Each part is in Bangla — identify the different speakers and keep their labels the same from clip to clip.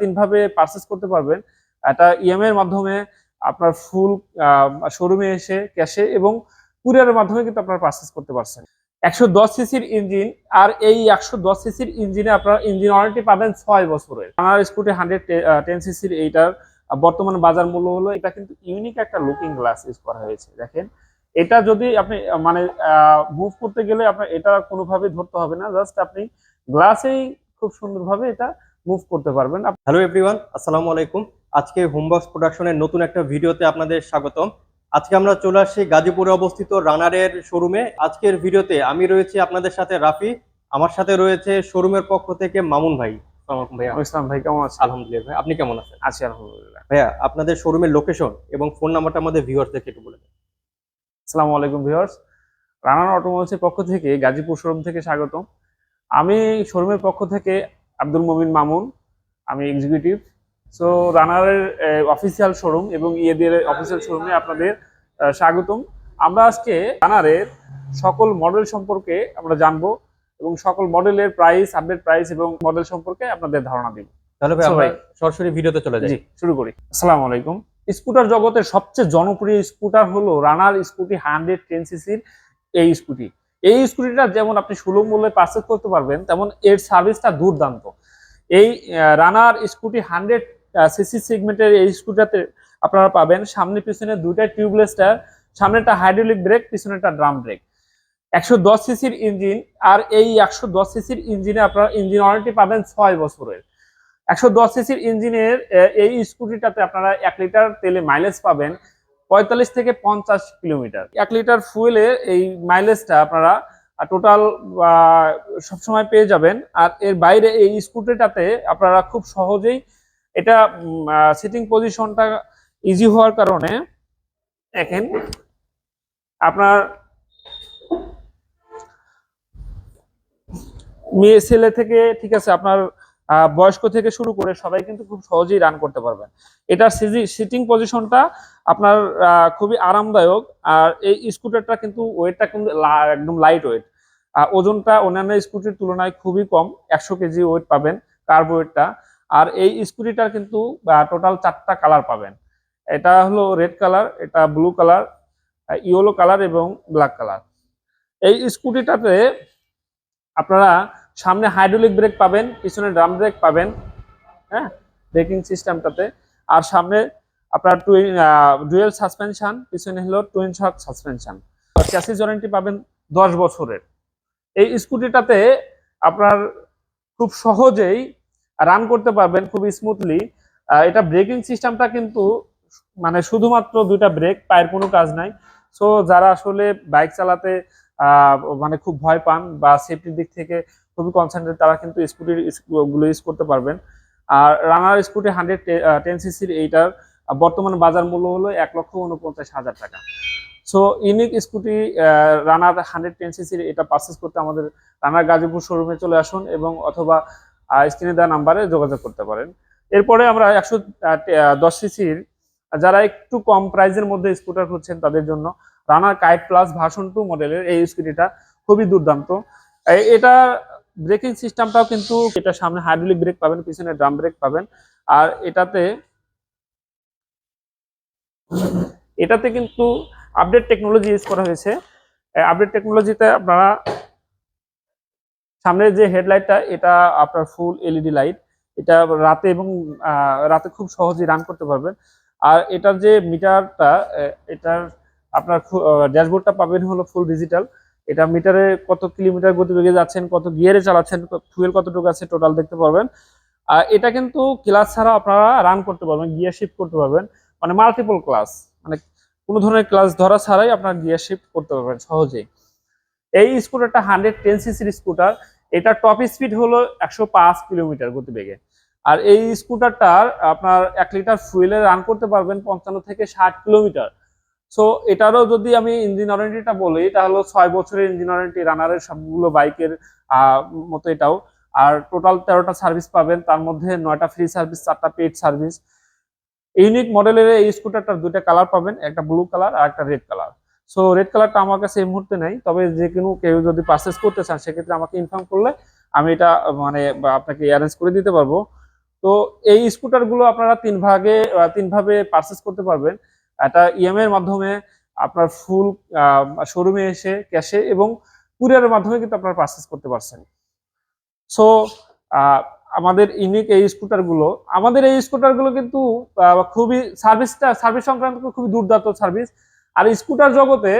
Speaker 1: তিনভাবে পারচেস করতে পারবেন। এটা ইএমআই এর মাধ্যমে আপনার ফুল শোরুমে এসে ক্যাশে এবং কুরিয়ারের মাধ্যমে কিন্তু আপনারা পারচেস করতে পারছেন। একশো দশ সিসির ইঞ্জিন আর এই একশো দশ সিসির ইঞ্জিনে আপনারা ইঞ্জিন ওয়ারেন্টি পাবেন ছয় বছরের। আমার স্কুটি হান্ড্রেড টেন সিসির এইটার বর্তমান বাজার মূল্য হলো, এটা কিন্তু ইউনিক একটা লুকিং গ্লাস ইউজ করা হয়েছে, দেখেন। এটা যদি আপনি মানে মুভ করতে গেলে আপনার এটা কোনোভাবে ধরতে হবে না জাস্ট আপনি গ্লাসেই খুব সুন্দরভাবে এটা মুভ করতে পারবেন।
Speaker 2: হ্যালো এভরিওয়ান আসসালামু আলাইকুম। আজকে হোমবক্স প্রোডাকশনের নতুন একটা ভিডিওতে আপনাদের স্বাগতম। আজকে আমরা চলে আসছি গাজীপুরে অবস্থিত রানারের শোরুমে। আজকের ভিডিওতে আমি রয়েছি আপনাদের সাথে রাফি আমার সাথে রয়েছে শোরুমের পক্ষ থেকে মামুন ভাই।
Speaker 1: ইসলাম ভাই কেমন আছেন?
Speaker 2: আলহামদুলিল্লাহ ভাই আপনি কেমন আছেন?
Speaker 1: আছি আলহামদুলিল্লাহ।
Speaker 2: ভাইয়া আপনাদের শোরুমের লোকেশন এবং ফোন নাম্বারটা আমাদের একটু বলে দেন।
Speaker 1: আসসালামু আলাইকুম ভিউয়ার্স রানার অটোমোবাইলসের পক্ষ থেকে গাজীপুর শোরুম থেকে স্বাগতম। আমি শোরুমের পক্ষ থেকে আব্দুল মমিন মামুন আমি এক্সিকিউটিভ সো রানারের অফিসিয়াল শোরুম এবং ইয়েদের অফিসিয়াল শোরুমে আপনাদের স্বাগতম। আমরা আজকে রানারের সকল মডেল সম্পর্কে আমরা জানব এবং সকল মডেলের প্রাইস আপডেট প্রাইস এবং মডেল সম্পর্কে আপনাদের ধারণা দিব।
Speaker 2: তাহলে ভাই সরাসরি ভিডিওতে চলে যাই।
Speaker 1: শুরু করি। আসসালামু আলাইকুম। স্কুটার জগতের সবচেয়ে জনপ্রিয় স্কুটার হলো রানার স্কুটি হান্ড্রেড টেন সিসির এই স্কুটি এই স্কুটিটা যেমন আপনি সুলভ মূল্যে পারচেস করতে পারবেন, তেমন এর সার্ভিসটা দুর্দান্ত। এই রানার স্কুটি হান্ড্রেড সিসি সেগমেন্টের এই স্কুটাতে আপনারা পাবেন সামনে পিছনে দুইটা টিউবলেস টায়ার সামনেটা হাইড্রোলিক ব্রেক পিছনেটা ড্রাম ব্রেক একশো দশ সিসির ইঞ্জিন আর এই একশো দশ সিসির ইঞ্জিনে আপনারা ইঞ্জিন ওয়ারেন্টি পাবেন ছয় বছরের। একশো দশ সিসির ইঞ্জিনের এই স্কুটিটাতে আপনারা এক লিটার তেলে মাইলেজ পাবেন পঁয়তাল্লিশ থেকে পঞ্চাশ কিলোমিটার। এক লিটার ফুয়েলের এই মাইলেজটা আপনারা টোটাল সবসময় পেয়ে যাবেন। আর এর বাইরে এই স্কুটিটাতে আপনারা খুব সহজেই এটা সিটিং পজিশনটা ইজি হওয়ার কারণে দেখেন, আপনার মেয়ে ছেলে থেকে, ঠিক আছে, আপনার বয়স্ক থেকে শুরু করে সবাই কিন্তু খুব সহজেই রান করতে পারবেন। এটার সিটিং পজিশনটা আপনার খুবই আরামদায়ক। আর এই স্কুটারটা কিন্তু ওয়েটটা কিন্তু একদম লাইট ওয়েট ওজনটা অন্যান্য স্কুটির তুলনায় খুবই কম, একশো কেজি ওয়েট পাবেন কার্ব ওয়েটটা আর এই স্কুটিটার কিন্তু টোটাল চারটা কালার পাবেন। এটা হলো রেড কালার এটা ব্লু কালার ইয়েলো কালার এবং ব্ল্যাক কালার এই স্কুটিটাতে আপনারা সামনে হাইড্রোলিক ব্রেক পাবেন, পিছনে ড্রাম ব্রেক পাবেন হ্যাঁ? ব্রেকিং সিস্টেমটাতে আর সামনে আপনার টুইন ডুয়েল সাসপেনশন পিছনে হলো twin shock suspension chassis warranty পাবেন দশ বছরের। এই স্কুটিটাতে আপনার খুব সহজেই রান করতে পারবেন খুব স্মুথলি এটা ব্রেকিং সিস্টেমটা কিন্তু মানে শুধুমাত্র দুইটা ব্রেক পায়ের কোনো কাজ নাই। সো যারা আসলে বাইক চালাতে মানে খুব ভয় পান বা সেফটির দিক থেকে খুবই কনসেন্ট্রেট তারা কিন্তু স্কুটিরগুলো ইউজ করতে পারবেন। আর রানার স্কুটি হান্ড্রেড টেন সিসির এইটার বর্তমান বাজার মূল্য হলো এক লক্ষ উনপঞ্চাশ হাজার টাকা। So unique scooty Runner hundred ten সিসির এটা পারচেস করতে আমাদের রানার গাজীপুর শোরুমে চলে আসুন এবং অথবা স্ক্রিনে দেওয়া নাম্বারে যোগাযোগ করতে পারেন। এরপরে আমরা একশো দশ সিসির যারা একটু কম প্রাইসের মধ্যে স্কুটার খুঁজছেন তাদের জন্য Runner Kite plus version two মডেলের এই স্কুটিটা খুবই দুর্দান্ত। এটা ব্রেকিং সিস্টেমটাও কিন্তু এটা সামনে হাইড্রোলিক ব্রেক পাবেন, পিছনে ড্রাম ব্রেক পাবেন। আর এটাতে এটাতে কিন্তু আপডেট টেকনোলজি ইউজ করা হয়েছে। আপডেট টেকনোলজিতে আপনারা সামনের যে হেডলাইটটা এটা আপনার ফুল এলইডি লাইট এটা রাতে এবং রাতে খুব সহজেই রান করতে পারবেন। আর এটার যে মিটারটা এটার আপনার ড্যাশবোর্ডটা পাবেন হলো ফুল ডিজিটাল এটা মিটারে কত কিলোমিটার গতিবেগে যাচ্ছেন, কত গিয়ারে চালাচ্ছেন ফুয়েল কতটুকু আছে টোটাল দেখতে পারবেন। আর এটা কিন্তু ক্লাস ছাড়া আপনারা রান করতে পারবেন গিয়ার শিফট করতে পারবেন মানে মাল্টিপল ক্লাস মানে কোনো ধরনের ক্লাস ধরা ছাড়াই আপনার গিয়ার শিফট করতে পারবেন সহজেই। এই স্কুটারটা হান্ড্রেড টেন সিসির স্কুটার এটা টপ স্পিড হলো একশো পাঁচ কিলোমিটার গতিবেগে। আর এই স্কুটারটার আপনার এক লিটার ফুয়েলে রান করতে পারবেন পঞ্চান্ন থেকে ষাট কিলোমিটার। সো এটারও যদি আমি ইঞ্জিন ওয়ারেন্টিটা বলি তাহলে ছয় বছরের ইঞ্জিন ওয়ারেন্টি রানারের সবগুলো বাইকের মতো এটাও। আর টোটাল তেরোটা সার্ভিস পাবেন তার মধ্যে নয়টা ফ্রি সার্ভিস চারটা পেড সার্ভিস ইউনিক মডেলের এই স্কুটারটার দুইটা কালার পাবেন একটা ব্লু কালার আর একটা রেড কালার সো রেড কালারটা আমার কাছে এই মুহূর্তে নেই তবে যে কোনো কেউ যদি পারচেস করতে চান সেক্ষেত্রে আমাকে ইনফর্ম করলে আমি এটা মানে আপনাকে অ্যারেঞ্জ করে দিতে পারব। তো এই স্কুটারগুলো আপনারা তিন ভাগে আহ, তিন ভাবে পারচেস করতে পারবেন। একটা ইএমআই এর মাধ্যমে আপনার ফুল শোরুমে এসে ক্যাশে এবং কুরিয়ারের মাধ্যমে কিন্তু আপনারা পারচেস করতে পারছেন। সো আমাদের ইউনিক এই স্কুটারগুলো আমাদের এই স্কুটারগুলো কিন্তু খুবই সার্ভিসটা সার্ভিস সংক্রান্ত খুবই দুর্দান্ত সার্ভিস আর স্কুটার জগতে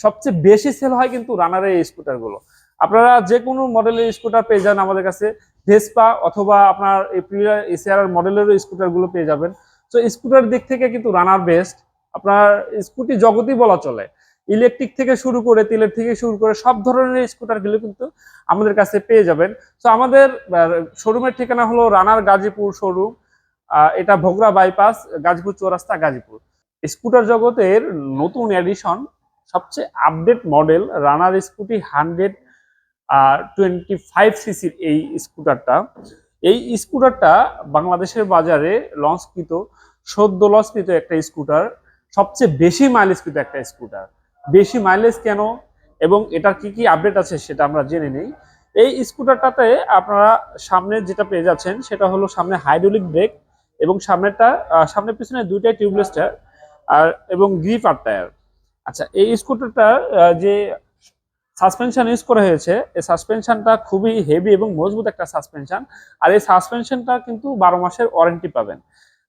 Speaker 1: সবচেয়ে বেশি সেল হয় কিন্তু রানারের এই স্কুটারগুলো আপনারা যে কোনো মডেলের স্কুটার পেয়ে যান আমাদের কাছে। ভেসপা অথবা আপনার এই প্রিয়া এসিআর মডেলেরও স্কুটারগুলো পেয়ে যাবেন। তো স্কুটার দিক থেকে কিন্তু রানার বেস্ট আপনার স্কুটি জগতই বলা চলে। ইলেকট্রিক থেকে শুরু করে, তেলের থেকে শুরু করে সব ধরনের স্কুটারগুলো কিন্তু আমাদের কাছে পেয়ে যাবেন। তো আমাদের শোরুমের ঠিকানা হলো রানার গাজীপুর শোরুম এটা ভোগরা বাইপাস গাজীপুর চৌরাস্তা, গাজীপুর। স্কুটার জগতের নতুন এডিশন সবচেয়ে update model Runner scooty hundred twenty five সিসির এই স্কুটারটা এই স্কুটারটা বাংলাদেশের বাজারে লঞ্চকৃত সদ্য লঞ্চকৃত একটা স্কুটার সবচেয়ে বেশি মাইলেজ মাইলেজকৃত একটা স্কুটার বেশি মাইলেজ কেন? এবং এটার কি কি আপডেট আছে সেটা আমরা জেনে নিই। এই স্কুটারটাতে আপনারা সামনে যেটা পেয়ে যাচ্ছেন, সেটা হলো সামনে হাইড্রোলিক ব্রেক এবং সামনেটা সামনে পিছনে দুইটাই টিউবলেস টায়ার আর, এবং গ্রিপ আর টায়ার আচ্ছা এই স্কুটারটার যে সাসপেনশন ইউজ করা হয়েছে, এই সাসপেনশনটা খুবই হেভি এবং মজবুত একটা সাসপেনশন আর এই সাসপেনশনটা কিন্তু বারো মাসের ওয়ারেন্টি পাবেন।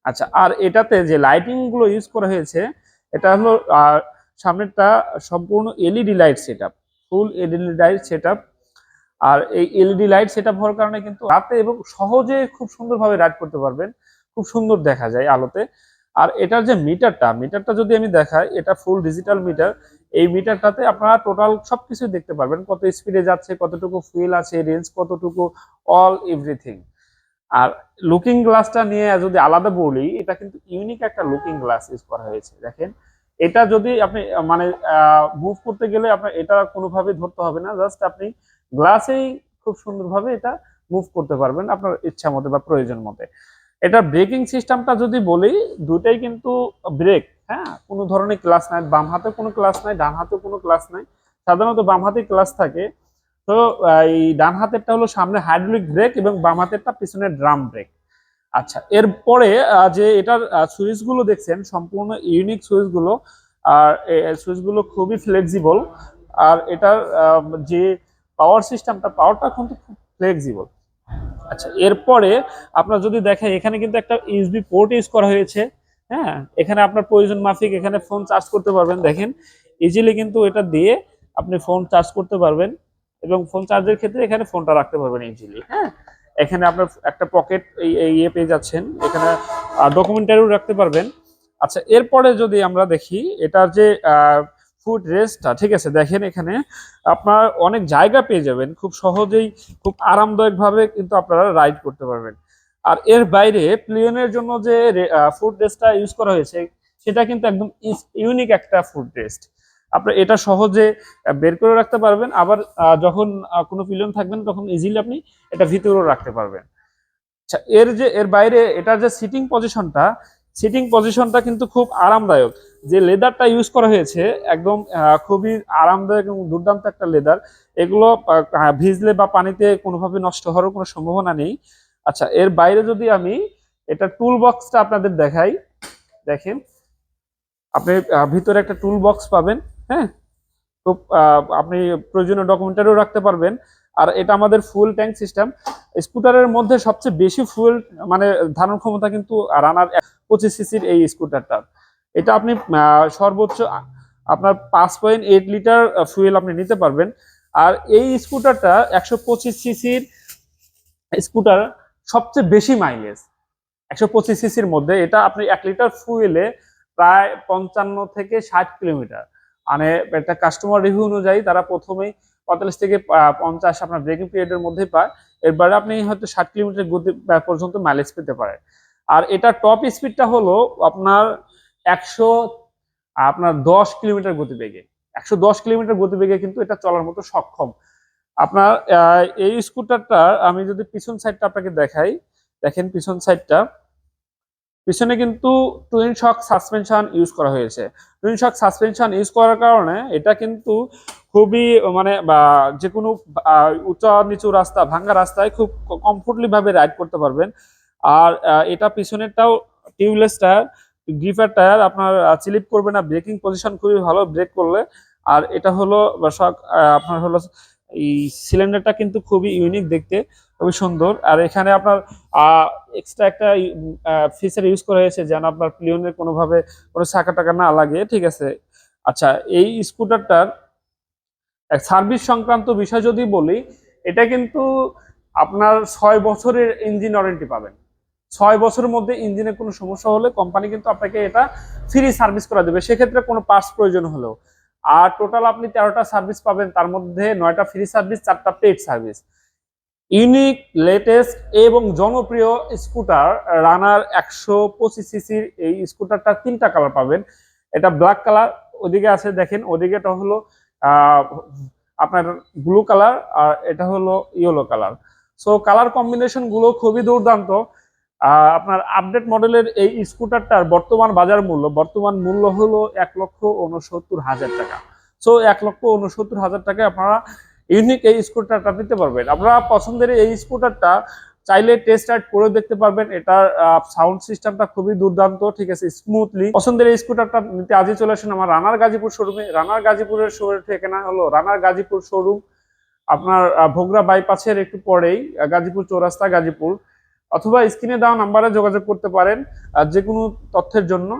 Speaker 1: আচ্ছা আর এটাতে যে লাইটিংগুলো ইউজ করা হয়েছে, এটা হলো সামনেরটা সম্পূর্ণ LED light set full LED light setup আর এই এলইডি লাইট সেটআপ হওয়ার কারণে কিন্তু রাতে এবং সহজে খুব সুন্দরভাবে রাইড করতে পারবেন, খুব সুন্দর দেখা যায় আলোতে। আর এটার যে মিটারটা মিটারটা যদি আমি দেখাই, এটা ফুল ডিজিটাল মিটার এই মিটারটাতে আপনারা টোটাল সবকিছু দেখতে পারবেন, কত স্পিডে যাচ্ছে, কতটুকু ফুয়েল আছে রেঞ্জ কতটুকু অল এভরিথিং আর লুকিং গ্লাসটা নিয়ে যদি আলাদা বলি, এটা কিন্তু ইউনিক একটা লুকিং গ্লাস ইউজ করা হয়েছে, দেখেন। এটা যদি আপনি মানে মুভ করতে গেলে আপনার এটা কোনোভাবে ধরতে হবে না জাস্ট আপনি গ্লাসেই খুব সুন্দরভাবে এটা মুভ করতে পারবেন আপনার ইচ্ছা মতে বা প্রয়োজন মতে। এটা ব্রেকিং সিস্টেমটা যদি বলি দুটাই কিন্তু ব্রেক হ্যাঁ? কোনো ধরনের ক্লাস নাই বাম হাতে কোনো ক্লাস নাই ডান হাতে কোনো ক্লাস নাই। সাধারণত বাম হাতে ক্লাস থাকে। তো এই ডান হাতেরটা হলো সামনে হাইড্রোলিক ব্রেক এবং বাম হাতেরটা পিছনে ড্রাম ব্রেক আচ্ছা এরপরে যে এটার সুইচগুলো দেখছেন, সম্পূর্ণ ইউনিক সুইচগুলো আর সুইচগুলো খুবই ফ্লেক্সিবল আর এটার যে পাওয়ার সিস্টেমটা পাওয়ারটা কিন্তু খুব ফ্লেক্সিবল আচ্ছা এরপরে আপনার যদি দেখেন, এখানে কিন্তু একটা ইউএসবি পোর্ট ইউজ করা হয়েছে হ্যাঁ? এখানে আপনার প্রয়োজন মাফিক, এখানে ফোন চার্জ করতে পারবেন। দেখেন ইজিলি কিন্তু এটা দিয়ে আপনি ফোন চার্জ করতে পারবেন। এবং ফোন চার্জের ক্ষেত্রে এখানে ফোনটা রাখতে পারবেন ইজিলি হ্যাঁ? এখানে আপনার একটা পকেট এই ইয়ে পেয়ে যাচ্ছেন, এখানে ডকুমেন্টারিও রাখতে পারবেন। আচ্ছা এরপরে যদি আমরা দেখি, এটার যে ফুড রেস্টটা ঠিক আছে, দেখেন এখানে আপনার অনেক জায়গা পেয়ে যাবেন, খুব সহজেই, খুব আরামদায়কভাবে কিন্তু আপনারা রাইড করতে পারবেন। আর এর বাইরে প্লেনের জন্য যে ফুড রেস্টটা ইউজ করা হয়েছে, সেটা কিন্তু একদম ইউনিক একটা ফুড রেস্ট আপনার এটা সহজে বের করে রাখতে পারবেন। আবার যখন কোনো পিলিয়ন থাকবেন, তখন ইজিলি আপনি এটা ভিতরেও রাখতে পারবেন। আচ্ছা এর যে, এর বাইরে এটার যে সিটিং পজিশনটা সিটিং পজিশনটা কিন্তু খুব আরামদায়ক। যে লেদারটা ইউজ করা হয়েছে, একদম খুবই আরামদায়ক এবং দুর্দান্ত একটা লেদার এগুলো ভিজলে বা পানিতে কোনোভাবে নষ্ট হওয়ার কোনো সম্ভাবনা নেই। আচ্ছা এর বাইরে যদি আমি এটা টুল বক্সটা আপনাদের দেখাই, দেখেন, আপনি ভিতরে একটা টুল বক্স পাবেন। হ্যাঁ? খুব আপনি প্রয়োজনীয় ডকুমেন্টারিও রাখতে পারবেন। আর এটা আমাদের ফুয়েল ট্যাঙ্ক সিস্টেম স্কুটারের মধ্যে সবচেয়ে বেশি ফুয়েল মানে ধারণ ক্ষমতা কিন্তু রানার পঁচিশ সিসির এই স্কুটারটা এটা আপনি সর্বোচ্চ আপনার পাঁচ পয়েন্ট এইট লিটার ফুয়েল আপনি নিতে পারবেন। আর এই স্কুটারটা একশো পঁচিশ সিসির স্কুটার সবচেয়ে বেশি মাইলেজ একশো পঁচিশ সিসির মধ্যে। এটা আপনি এক লিটার ফুয়েলে প্রায় পঞ্চান্ন থেকে ষাট কিলোমিটার মানে একটা কাস্টমার রিভিউ অনুযায়ী তারা প্রথমেই পঁয়তাল্লিশ থেকে পঞ্চাশ আপনার ব্রেকিং পিরিয়ডের মধ্যে পায়। এরপরে আপনি হয়তো ষাট কিলোমিটার গতি পর্যন্ত মাইলেজ পেতে পারেন। আর এটা টপ স্পিডটা হলো আপনার একশো, আপনার দশ কিলোমিটার গতিবেগে। একশো দশ কিলোমিটার গতিবেগে কিন্তু এটা চলার মতো সক্ষম। আপনার এই স্কুটারটা আমি যদি পিছন সাইডটা আপনাকে দেখাই, দেখেন পিছন সাইডটা পিছনে কিন্তু টুইন শক সাসপেনশন ইউজ করা হয়েছে। টুইন শক সাসপেনশন ইউজ করার কারণে এটা কিন্তু খুবই মানে যে কোনো উঁচা নিচু রাস্তা, ভাঙ্গা রাস্তায় খুব কমফোর্টলি ভাবে রাইড করতে পারবেন। আর এটা পিছনেরটাও টিউবলেস টায়ার গ্রিফার টায়ার আপনার স্লিপ করবে না ব্রেকিং পজিশন খুবই ভালো ব্রেক করলে। আর এটা হলো আপনার হলো এই সিলিন্ডারটা কিন্তু খুবই ইউনিক দেখতে, খুবই সুন্দর। আর এখানে আপনার এক্সট্রা একটা ফিচার ইউজ করা হয়েছে যেন আপনার প্লিয়নের কোনোভাবে কোনো চাকা টাকা না লাগে, ঠিক আছে? আচ্ছা এই স্কুটারটার সার্ভিস সংক্রান্ত বিষয় যদি বলি, এটা কিন্তু আপনার ছয় বছরের ইঞ্জিন ওয়ারেন্টি পাবেন। ছয় বছরের মধ্যে ইঞ্জিনের কোনো সমস্যা হলে কোম্পানি কিন্তু আপনাকে এটা ফ্রি সার্ভিস করা দেবে। সেক্ষেত্রে কোনো পার্টস প্রয়োজন হলেও। আর টোটাল আপনি তেরোটা সার্ভিস পাবেন, তার মধ্যে নয়টা ফ্রি সার্ভিস চারটা পেড সার্ভিস ইউনিক লেটেস্ট এবং জনপ্রিয় স্কুটার রানার একশো পঁচিশ সিসির এই স্কুটারটা তিনটা কালার পাবেন। এটা ব্ল্যাক কালার ওদিকে আছে দেখেন, ওদিকেটা হলো আপনার ব্লু কালার আর এটা হলো ইয়েলো কালার সো কালার কম্বিনেশনগুলো খুবই দুর্দান্ত। আপনার আপডেট মডেলের এই স্কুটারটার বর্তমান বাজার মূল্য, বর্তমান মূল্য হলো এক লক্ষ উনসত্তর হাজার টাকা। সো এক লক্ষ উনসত্তর হাজার টাকায় আপনারা ইউনিক এই স্কুটারটা নিতে পারবেন। আপনারা পছন্দের এই স্কুটারটা চাইলে টেস্ট রাইড করে দেখতে পারবেন। এটার সাউন্ড সিস্টেমটা খুবই দুর্দান্ত, ঠিক আছে স্মুথলি পছন্দের এই স্কুটারটা নিতে আজই চলে আসুন আমার রানার গাজীপুর শোরুমে রানার গাজীপুরের শোরুম ঠিকানা হলো রানার গাজীপুর শোরুম আপনার ভোগরা বাইপাসের একটু পরেই গাজীপুর চৌরাস্তা গাজীপুর। অথবা স্ক্রিনে দেওয়া নাম্বারে যোগাযোগ করতে পারেন যে কোনো তথ্যের জন্য।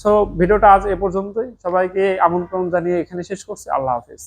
Speaker 1: সো ভিডিওটা আজ এ পর্যন্তই। সবাইকে আমন্ত্রণ জানিয়ে এখানে শেষ করছি। আল্লাহ হাফেজ।